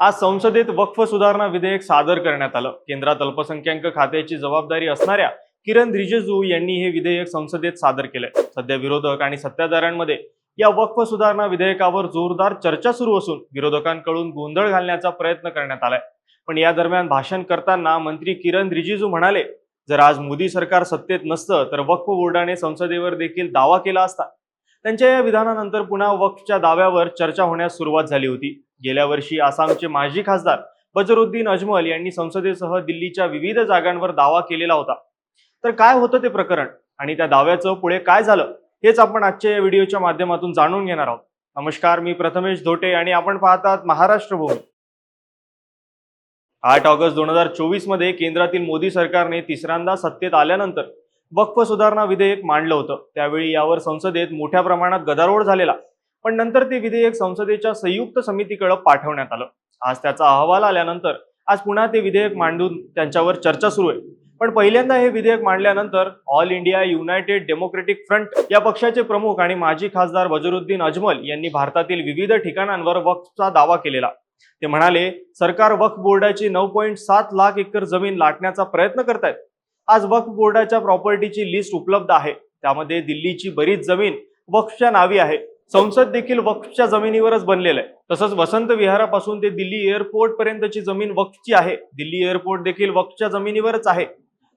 आज संसदेत वक्फ सुधारणा विधेयक सादर करण्यात आलं. केंद्रात अल्पसंख्याक खात्याची जबाबदारी असणाऱ्या किरण रिजिजू यांनी हे विधेयक संसदेत सादर केलंय. सध्या विरोधक आणि सत्ताधाऱ्यांमध्ये या वक्फ सुधारणा विधेयकावर जोरदार चर्चा सुरू असून विरोधकांकडून गोंधळ घालण्याचा प्रयत्न करण्यात आलाय. पण या दरम्यान भाषण करताना मंत्री किरण रिजिजू म्हणाले जर आज मोदी सरकार सत्तेत नसतं तर वक्फ बोर्डाने संसदेवर देखील दावा केला असता. त्यांच्या या विधानानंतर पुन्हा वक्फच्या दाव्यावर चर्चा होण्यास सुरुवात झाली होती. गेल्या वर्षी आसामचे माजी खासदार बजरुद्दीन अजमल यांनी संसदेसह दिल्लीच्या विविध जागांवर दावा केलेला होता. तर काय होतं ते प्रकरण आणि त्या दाव्याचं पुढे काय झालं हेच आपण आजच्या या व्हिडिओच्या माध्यमातून जाणून घेणार आहोत. नमस्कार मी प्रथमेश धोटे आणि आपण पाहतात महाराष्ट्र भूमी आठ ऑगस्ट दोन हजार चोवीसमध्ये केंद्रातील मोदी सरकारने तिसऱ्यांदा सत्तेत आल्यानंतर वक्फ सुधारणा विधेयक मांडलं होतं. त्यावेळी यावर संसदेत मोठ्या प्रमाणात गदारोळ झालेला. पण नंतर ते विधेयक संसदेच्या संयुक्त समितीकडे पाठवण्यात आलं. आज त्याचा अहवाल आल्यानंतर आज पुन्हा ते विधेयक मांडून त्यांच्यावर चर्चा सुरू आहे. पण पहिल्यांदा हे विधेयक मांडल्यानंतर all India united democratic front या पक्षाचे प्रमुख आणि माजी खासदार बजरुद्दीन अजमल यांनी भारतातील विविध ठिकाणांवर वक्फचा दावा केलेला. ते म्हणाले सरकार वक्फ बोर्डाची नऊ पॉईंट सात लाख एकर जमीन लाटण्याचा प्रयत्न करतायत. आज वक्फ बोर्डाच्या प्रॉपर्टीची लिस्ट उपलब्ध आहे. त्यामध्ये दिल्लीची बरीच जमीन वक्फच्या नावी आहे. संसद देखील वक्फच्या जमिनीवरच बनलेलं आहे. तसंच वसंत विहारापासून ते दिल्ली एअरपोर्ट पर्यंतची जमीन वक्फची आहे. दिल्ली एअरपोर्ट देखील वक्फच्या जमिनीवरच आहे.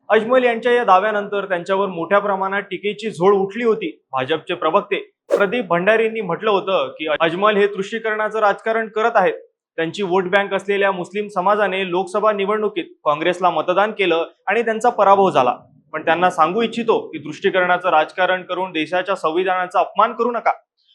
अजमल यांच्या या दाव्यानंतर त्यांच्यावर मोठ्या प्रमाणात टीकेची झोड उठली होती. भाजपचे प्रवक्ते प्रदीप भंडारींनी म्हटलं होतं की अजमल हे तुष्टीकरणाचं राजकारण करत आहेत. त्यांची वोट बँक असलेल्या मुस्लिम समाजाने लोकसभा निवडणुकीत काँग्रेसला मतदान केलं आणि त्यांचा पराभव झाला. पण त्यांना सांगू इच्छितो की तुष्टीकरणाचं राजकारण करून देशाच्या संविधानाचा अपमान करू नका.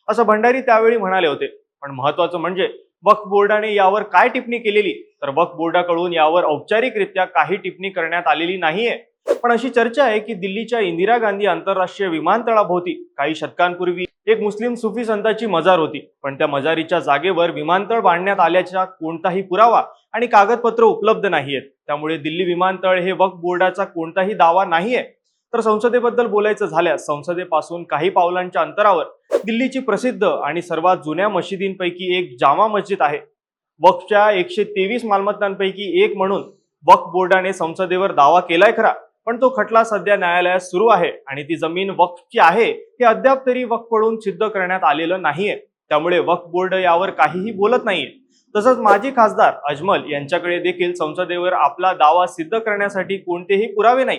असं भंडारी त्यावेळी म्हणाले होते. पण महत्वाचं म्हणजे वक्फ बोर्डाने यावर काय टिप्पणी केलेली? तर वक्फ बोर्डाकडून यावर औपचारिकरित्या काही टिप्पणी करण्यात आलेली नाहीये. पण अशी चर्चा आहे की दिल्लीच्या इंदिरा गांधी आंतरराष्ट्रीय विमानतळाभोवती काही शतकांपूर्वी एक मुस्लिम सुफी संताची मजार होती. पण त्या मजारीच्या जागेवर विमानतळ बांधण्यात आल्याचा कोणताही पुरावा आणि कागदपत्र उपलब्ध नाहीयेत. त्यामुळे दिल्ली विमानतळ हे वक्फ बोर्डाचा कोणताही दावा नाहीये. तर संसदेबद्दल बोलायचं झाल्यास संसदेपासून काही पावलांच्या अंतरावर दिल्लीची प्रसिद्ध आणि सर्वात जुन्या मशिदींपैकी एक जामा मस्जिद आहे. वक्फच्या एकशे तेवीस मालमत्तांपैकी एक म्हणून वक्फ बोर्डाने संसदेवर दावा केलाय खरा पण तो खटला सध्या न्यायालयात सुरू आहे आणि ती जमीन वक्फची आहे हे अद्याप तरी वक्फकडून सिद्ध करण्यात आलेलं नाहीये. त्यामुळे वक्फ बोर्ड यावर काहीही बोलत नाहीये. तसंच माजी खासदार अजमल यांच्याकडे देखील संसदेवर आपला दावा सिद्ध करण्यासाठी कोणतेही पुरावे नाही.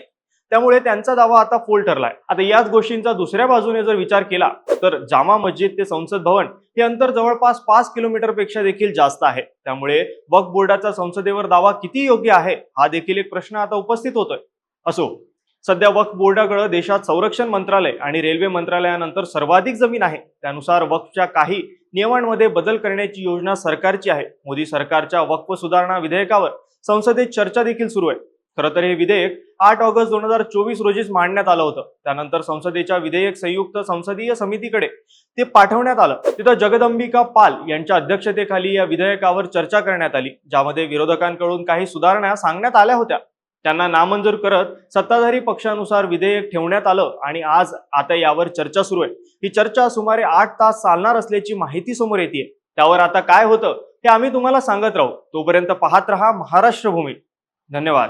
त्यामुळे त्यांचा दावा आता फोल ठरलाय. आता याच गोष्टींचा दुसऱ्या बाजूने जर विचार केला तर जामा मस्जिद ते संसद भवन हे अंतर जवळपास पाच किलोमीटरपेक्षा देखील जास्त आहे. त्यामुळे वक्फ बोर्डाचा संसदेवर दावा किती योग्य आहे हा देखील एक प्रश्न आता उपस्थित होतोय. असो सध्या वक्फ बोर्डाकडे देशात संरक्षण मंत्रालय आणि रेल्वे मंत्रालयानंतर सर्वाधिक जमीन आहे. त्यानुसार वक्फच्या काही नियमांमध्ये बदल करण्याची योजना सरकारची आहे. मोदी सरकारच्या वक्फ सुधारणा विधेयकावर संसदेत चर्चा देखील सुरू आहे. खरं तर हे विधेयक आठ ऑगस्ट दोन हजार चोवीस रोजीच मांडण्यात आलं होतं. त्यानंतर संसदेच्या विधेयक संयुक्त संसदीय समितीकडे ते पाठवण्यात आलं. तिथं जगदंबिका पाल यांच्या अध्यक्षतेखाली या विधेयकावर चर्चा करण्यात आली ज्यामध्ये विरोधकांकडून काही सुधारणा सांगण्यात आल्या होत्या. त्यांना नामंजूर करत सत्ताधारी पक्षानुसार विधेयक ठेवण्यात आलं आणि आज आता यावर चर्चा सुरू आहे. ही चर्चा सुमारे आठ तास चालणार असल्याची माहिती समोर येते त्यावर आता काय होतं हे आम्ही तुम्हाला सांगत राहू. तोपर्यंत पाहत रहा महाराष्ट्र भूमी धन्यवाद.